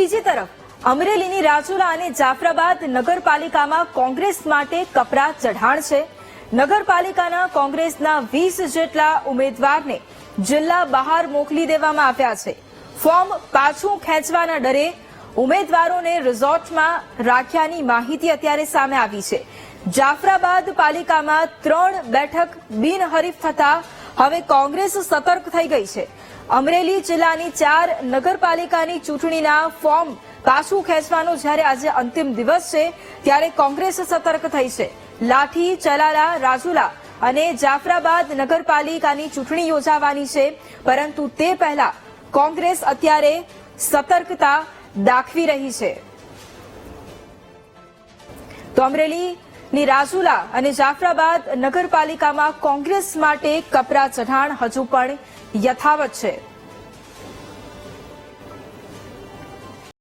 બીજી તરફ, અમરેલીની રાજુલા અને જાફરાબાદ નગરપાલિકામાં કોંગ્રેસ માટે કપરા ચઢાણ છે. નગરપાલિકાના કોંગ્રેસના વીસ જેટલા ઉમેદવારને જિલ્લા બહાર મોકલી દેવામાં આવ્યા છે. ફોર્મ પાછું ખેંચવાના ડરે ઉમેદવારોને રિઝોર્ટમાં રાખ્યાની માહિતી અત્યારે સામે આવી છે. જાફરાબાદ પાલિકામાં ત્રણ બેઠક બિનહરીફ થતા હવે કોંગ્રેસ સતર્ક થઈ ગઈ છે. અમરેલી જિલ્લાની ચાર નગરપાલિકાની ચૂંટણીના ફોર્મ પાછું ખેંચવાનો જ્યારે આજે અંતિમ દિવસ છે, ત્યારે કોંગ્રેસ સતર્ક થઈ છે. લાઠી, ચલાલા, રાજુલા અને જાફરાબાદ નગરપાલિકાની ચૂંટણી યોજાવાની છે, પરંતુ તે પહેલા કોંગ્રેસ અત્યારે સતર્કતા દાખવી રહી છે. તો અમરેલીની રાજુલા અને જાફરાબાદ નગરપાલિકામાં કોંગ્રેસ માટે કપરા ચઢાણ હજુ પણ યથાવત છે.